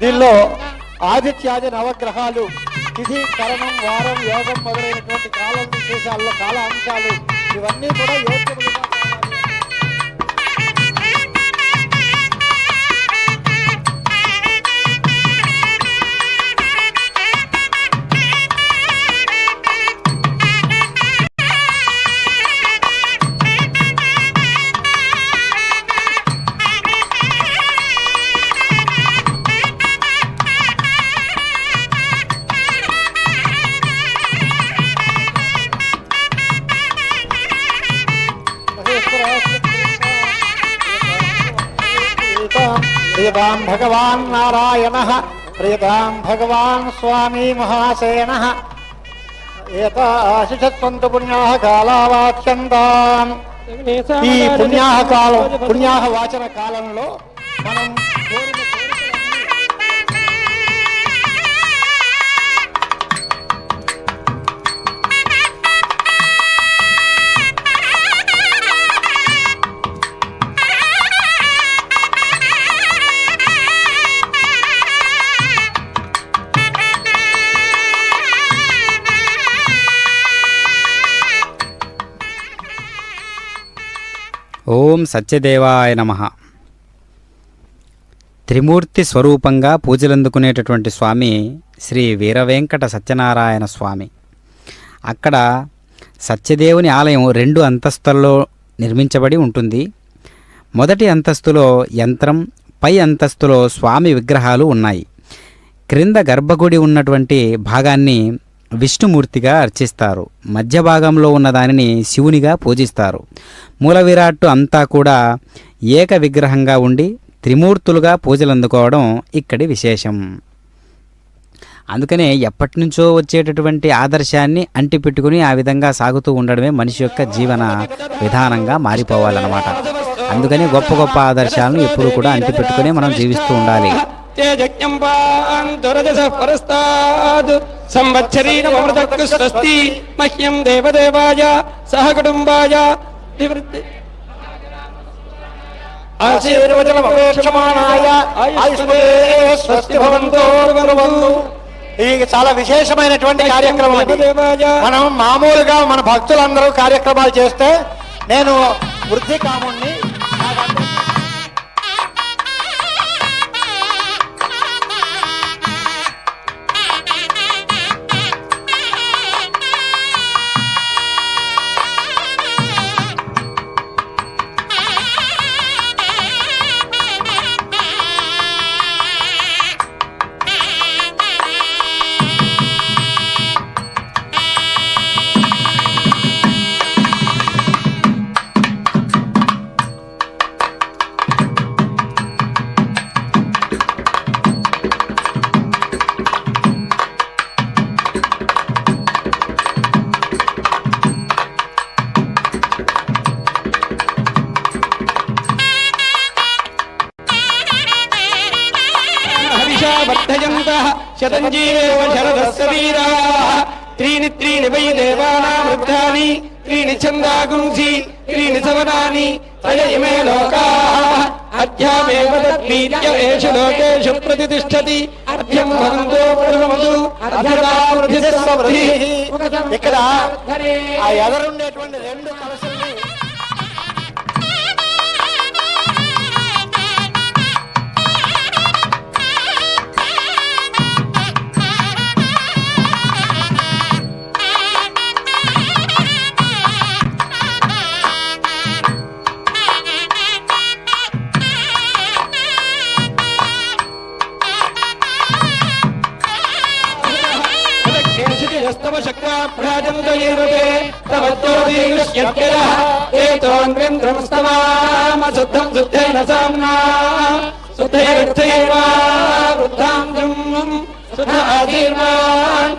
దీనిలో ఆదిత్యాది నవగ్రహాలు తిథి కరణం వారం యోగం మొదలైనటువంటి కాలం విశేషాల్లో కాల అంశాలు ఇవన్నీ కూడా యోగ్యములుగా ప్రియతాం భగవాన్ నారాయణ ప్రియతాం భగవాన్ స్వామి మహాసేన ఏతాశిషత్వంతు పుణ్యా కాలావాచ్యంతాం. ఈ పుణ్యాహ కాలం పుణ్యాహ వాచన కాలంలో మనం సత్యదేవాయ నమ. త్రిమూర్తి స్వరూపంగా పూజలందుకునేటటువంటి స్వామి శ్రీ వీరవేంకట సత్యనారాయణ స్వామి. అక్కడ సత్యదేవుని ఆలయం రెండు అంతస్తుల్లో నిర్మించబడి ఉంటుంది. మొదటి అంతస్తులో యంత్రం పై అంతస్తులో స్వామి విగ్రహాలు ఉన్నాయి. క్రింద గర్భగుడి ఉన్నటువంటి భాగాన్ని విష్ణుమూర్తిగా అర్చిస్తారు. మధ్య భాగంలో ఉన్న దానిని శివునిగా పూజిస్తారు. మూల విరాట్టు అంతా కూడా ఏక విగ్రహంగా ఉండి త్రిమూర్తులుగా పూజలు అందుకోవడం ఇక్కడి విశేషం. అందుకనే ఎప్పటి నుంచో వచ్చేటటువంటి ఆదర్శాన్ని అంటిపెట్టుకుని ఆ విధంగా సాగుతూ ఉండడమే మనిషి యొక్క జీవన విధానంగా మారిపోవాలన్నమాట. అందుకని గొప్ప గొప్ప ఆదర్శాలను ఎప్పుడూ కూడా అంటిపెట్టుకుని మనం జీవిస్తూ ఉండాలి. ఆయుష్మే స్వస్తి భవంతో. ఇది చాలా విశేషమైనటువంటి కార్యక్రమం. మనం మామూలుగా మన భక్తులందరూ కార్యక్రమాలు చేస్తే నేను వృద్ధి కాముణ్ణి హవిషా వర్ధయంతః శతంజీవేవ శరదస్య వీరాः त्रीणि त्रीणि वै देवानां वृद्धानि त्रीणि छन्दागुंसि त्रीणि सवनानि त्रय इमे लोकाः अध्यामेव तद्वीर्य एषु लोकेषु प्रतितिष्ठति अध्यं भवन्तो प्रथमतु అధ్యదావృద్ధి ఇక్కడ ఆ ఎదరుండేటువంటి రెండు కలశల్ని स्तव शक्ता भ्राजन्त एवते तव ज्योतिर्यत्ययः एतोऽन्वेन्द्रं स्तवाम शुद्धं शुद्धेन साम्ना शुद्धैर्थैवा वृद्धां शुद्ध आशीर्वान्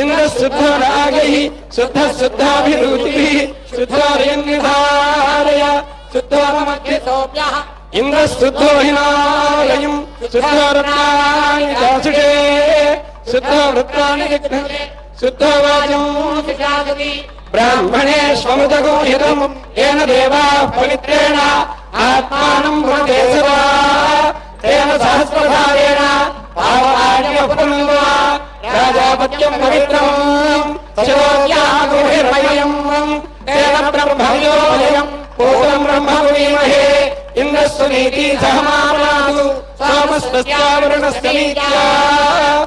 इन्द्रः शुद्धो रागैः शुद्धः शुद्धाभिरुचिभिः शुद्धोर्यन्निधारय शुद्धो ममध्ये इन्द्रः शुद्धो हिनालयम् शुद्धो रत्नानि दासुषे शुद्धो वृत्तानि शुद्धवाचम् ब्राह्मणे स्वमृतगोहितम् येन देवाः पवित्रेण आत्मानम् भुनते सदा तेन सहस्रधारेण पापाण्यपुनन्वा राजापत्यम् पवित्रम् तयोर्यागुभिर्मयम् तेन ब्रह्मयोजयम् पूर्वम् ब्रह्मवीमहे इन्द्रस्तु नीति सहमानातु सामस्तस्यावृणस्य नीत्या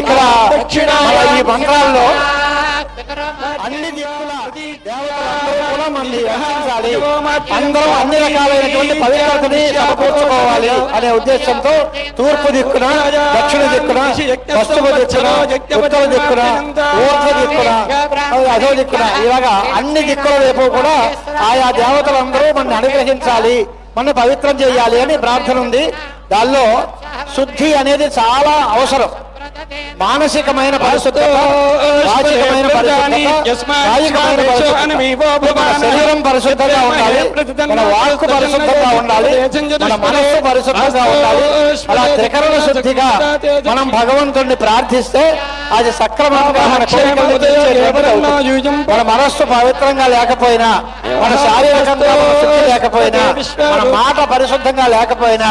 ఇక్కడ దక్షిణాయ మన ఈ మంత్రాల్లో అన్ని దిక్కుల కూడా రక్షించాలి అందరూ అన్ని రకాలైనటువంటి పవిత్రతని సమకూర్చుకోవాలి అనే ఉద్దేశంతో తూర్పు దిక్కున దక్షిణ దిక్కున పశ్చిమ దిక్కున ఉత్తర దిక్కున ఊర్ధ దిక్కున అదో దిక్కున ఇలాగా అన్ని దిక్కుల వైపు కూడా ఆయా దేవతలందరూ మన అనుగ్రహించాలి మన పవిత్రం చేయాలి అని ప్రార్థన ఉంది. దానిలో శుద్ధి అనేది చాలా అవసరం. మానసికమైన శరీరం పరిశుద్ధంగా ఉండాలి. మన పరిశుద్ధంగా ఉండాలి. మన మనస్సు పరిశుద్ధంగా ఉండాలి. అలా త్రికరణ శుద్ధిగా మనం భగవంతుణ్ణి ప్రార్థిస్తే అది సక్రమంగా మన. మన మనస్సు పవిత్రంగా లేకపోయినా మన శారీరకంగా లేకపోయినా మన మాట పరిశుద్ధంగా లేకపోయినా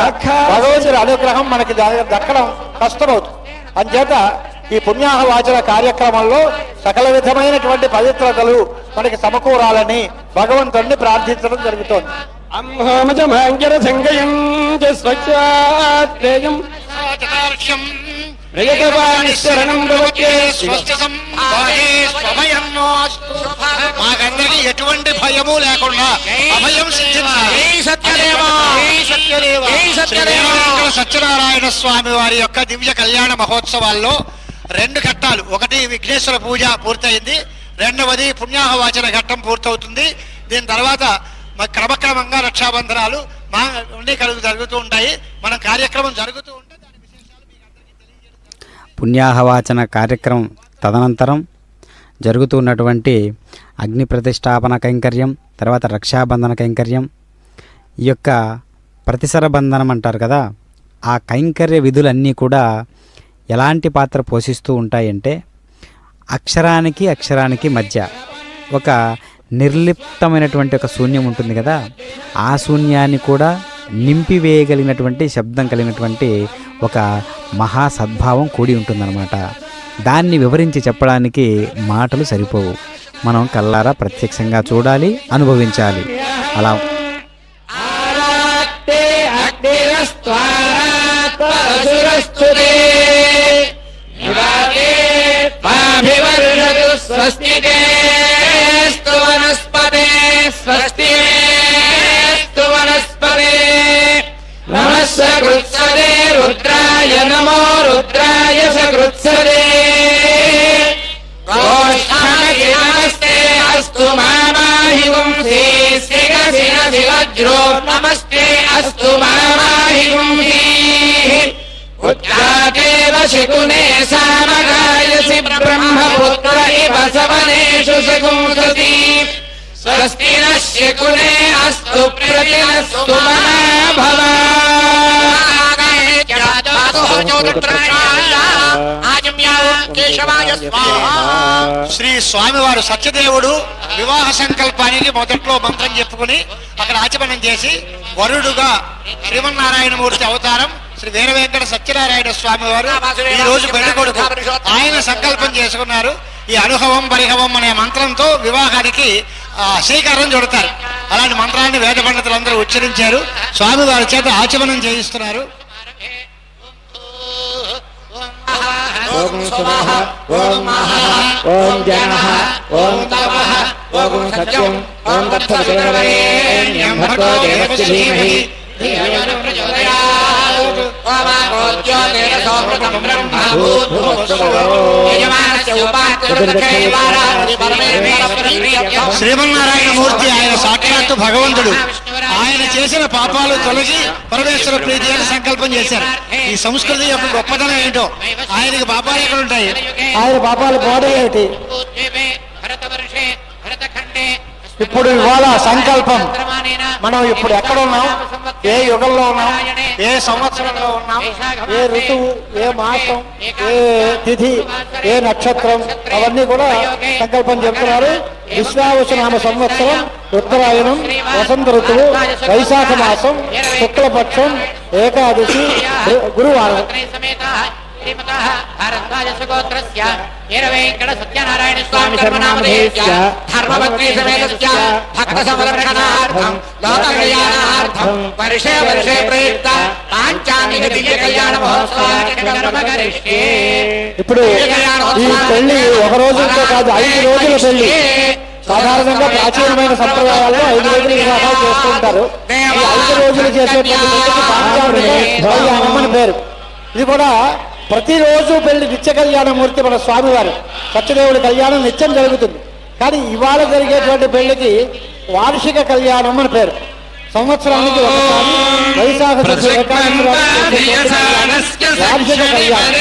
భగవంతుడి అనుగ్రహం మనకి దక్కడం కష్టమవుతుంది. అంచేత ఈ పుణ్యాహ వాచన కార్యక్రమంలో సకల విధమైనటువంటి పవిత్రతలు మనకి సమకూరాలని భగవంతుణ్ణి ప్రార్థించడం జరుగుతోంది. అంహోమజమాంజర సంగయం స్వచ్ఛాత్రేయం. మాకందరికి ఎటువంటి భయము లేకుండా అభయం సత్యనారాయణ స్వామి వారి యొక్క దివ్య కళ్యాణ మహోత్సవాల్లో రెండు ఘట్టాలు. ఒకటి విఘ్నేశ్వర పూజ పూర్తయింది. రెండవది పుణ్యాహవాచన ఘట్టం పూర్తవుతుంది. దీని తర్వాత మ- క్రమక్రమంగా రక్షాబంధనాలు మా అన్ని కలుగు జరుగుతూ ఉంటాయి. మన కార్యక్రమం జరుగుతూ ఉంటే దాని విశేషాలు మీకు అందరికీ తెలియజేయడం పుణ్యాహవాచన కార్యక్రమం తదనంతరం జరుగుతున్నటువంటి అగ్ని ప్రతిష్టాపన కైంకర్యం తర్వాత రక్షాబంధన కైంకర్యం. ఈ యొక్క ప్రతిసర బంధనం అంటారు కదా ఆ కైంకర్య విధులన్నీ కూడా ఎలాంటి పాత్ర పోషిస్తూ ఉంటాయంటే అక్షరానికి అక్షరానికి మధ్య ఒక నిర్లిప్తమైనటువంటి ఒక శూన్యం ఉంటుంది కదా ఆ శూన్యాన్ని కూడా నింపివేయగలిగినటువంటి శబ్దం కలిగినటువంటి ఒక మహా సద్భావం కూడి ఉంటుందన్నమాట. దాన్ని వివరించి చెప్పడానికి మాటలు సరిపోవు. మనం కల్లారా ప్రత్యక్షంగా చూడాలి అనుభవించాలి. అలా ఆరాత్తే वज्रो नमस्ते अस्तु मामाहिगुंहीः शिकुने सामगायसि ब्रह्मपुत्र इव सवनेषु शकुंसति। स्वस्ति नः शिकुने अस्तु प्रतिनस्तु महाभवा। ప్రతినస్తు మహాభవ శ్రీ స్వామివారు సత్యదేవుడు వివాహ సంకల్పానికి మొదట్లో మంత్రం చెప్పుకుని అక్కడ ఆచమనం చేసి వరుడుగా శ్రీమన్నారాయణమూర్తి అవతారం శ్రీ వీర వెంకట సత్యనారాయణ స్వామి వారు ఈ రోజు పెళ్ళి కొడుకు ఆయన సంకల్పం చేసుకున్నారు. ఈ అనుభవం పరిహవం అనే మంత్రంతో వివాహానికి ఆ, శ్రీకారం చుడతారు. అలాంటి మంత్రాన్ని వేద పండితులందరూ ఉచ్చరించారు. స్వామి వారి చేత ఆచమనం చేయిస్తున్నారు. ఓం సుమః ఓం మహః ఓం జనః ఓం తపః ఓం సత్యం ఓం తత్సవితుర్వరేణ్యం భర్గో దేవస్య ధీమహి. ప్రచోదయాత్. శ్రీమన్నారాయణ మూర్తి ఆయన సాక్షాత్తు భగవంతుడు. ఆయన చేసిన పాపాలు తొలగి పరమేశ్వర ప్రీతి అని సంకల్పం చేశారు. ఈ సంస్కృతి యొక్క గొప్పతనం ఏంటో? ఆయనకి పాపాలు ఎక్కడ ఉంటాయి ఆయన పాపాలు పోవడం ఇప్పుడు ఇవాళ సంకల్పం. మనం ఇప్పుడు ఎక్కడ ఉన్నాం? ఏ యుగంలో ఉన్నాం? ఏ సంవత్సరంలో ఉన్నాం? ఏ ఋతువు? ఏ మాసం? ఏ తిథి? ఏ నక్షత్రం? అవన్నీ కూడా సంకల్పం చెప్తున్నారు. విశ్వావసనామ సంవత్సరం ఉత్తరాయణం వసంత ఋతువు వైశాఖ మాసం శుక్లపక్షం ఏకాదశి దివ్య కళ్యాణ కరిష్యే ఇప్పుడు ఈ పెళ్ళి ఒక రోజులతో కాదు ఐదు రోజుల పెళ్ళి. సాధారణంగా ప్రాచీనమైన సంప్రదాయాల్లో ఐదు రోజులు వివాహాలు చేస్తూ ఉంటారు ఈ ఐదు రోజులు చేసేటువంటి పేరు. ఇది కూడా ప్రతిరోజు పెళ్ళి నిత్య కళ్యాణమూర్తి మన స్వామివారు. సత్యదేవుడి కళ్యాణం నిత్యం జరుగుతుంది. కానీ ఇవాళ జరిగేటువంటి పెళ్ళికి వార్షిక కళ్యాణం అని పేరు. సంవత్సరానికి ఒకసారి వైశాఖ వార్షిక కళ్యాణం.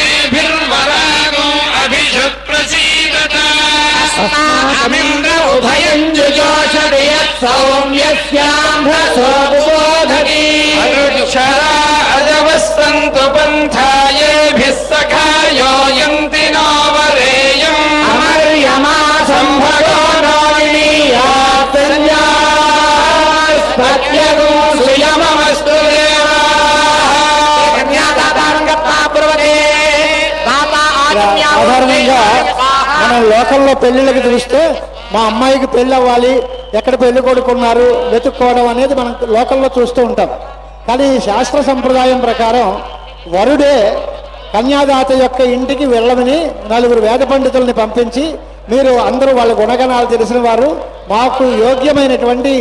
अस्माकमिन्द्र उभयम् जोषदे यत् सौम्यस्याोधतीजुषः अजवस्तन्त्व पन्थायेभिः सखा यायन्ति మనం లోకల్లో పెళ్ళిళ్ళకి చూస్తే మా అమ్మాయికి పెళ్ళి అవ్వాలి ఎక్కడ పెళ్ళి కొడుకున్నారు వెతుక్కోవడం అనేది మనం లోకల్లో చూస్తూ ఉంటాం. కానీ శాస్త్ర సంప్రదాయం ప్రకారం వరుడే కన్యాదాత యొక్క ఇంటికి వెళ్ళమని నలుగురు వేద పండితుల్ని పంపించి మీరు అందరూ వాళ్ళ గుణగణాలు తెలిసిన వారు మాకు యోగ్యమైనటువంటి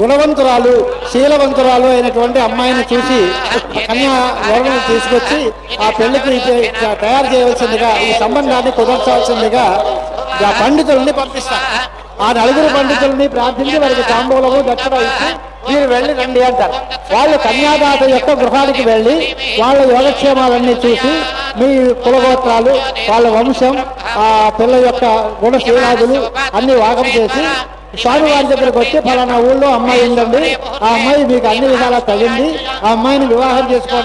గుణవంతురాలు శీలవంతురాలు అయినటువంటి అమ్మాయిని చూసి కన్యా వరుణను తీసుకొచ్చి ఆ పెళ్ళికి తయారు చేయవలసిందిగా ఈ సంబంధాన్ని కుదర్చాల్సిందిగా ఆ పండితుల్ని పంపిస్తారు. ఆ నలుగురు పండితుల్ని ప్రార్థించి వారికి తాంబూలము దక్షిణ ఇచ్చి మీరు వెళ్ళి రండి అంటారు. వాళ్ళు కన్యాదాత యొక్క గృహానికి వెళ్ళి వాళ్ళ యోగక్షేమాలన్నీ చూసి మీ కులగోత్రాలు వాళ్ళ వంశం ఆ పిల్ల యొక్క గుణశీలాదులు అన్ని వాగం చేసి స్వామి వారి దగ్గరకు వచ్చి ఫలానా ఊళ్ళో అమ్మాయి ఉందండి. ఆ అమ్మాయి మీకు అన్ని విధాలా తగింది. ఆ అమ్మాయిని వివాహం చేసుకోవడానికి